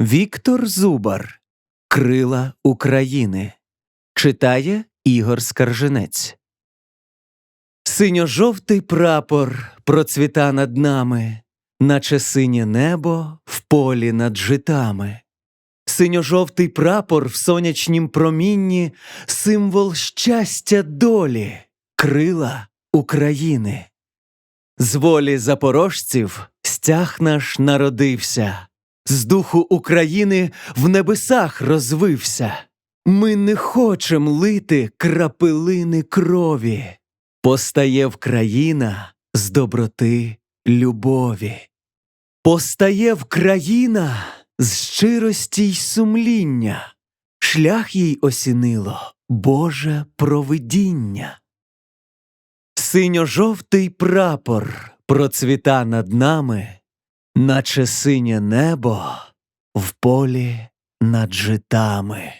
Віктор Зубар Крила України читає Ігор Скарженець. Синьо-жовтий прапор процвіта над нами, наче синє небо в полі над житами. Синьо-жовтий прапор в сонячнім промінні символ щастя долі, крила України. З волі запорожців стяг наш народився, з духу України в небесах розвився. Ми не хочем лити крапилини крові. Постає в країна з доброти любові. Постає в країна з щирості й сумління, шлях їй осінило Боже провидіння. Синьо-жовтий прапор процвіта над нами, наче синє небо в полі над житами.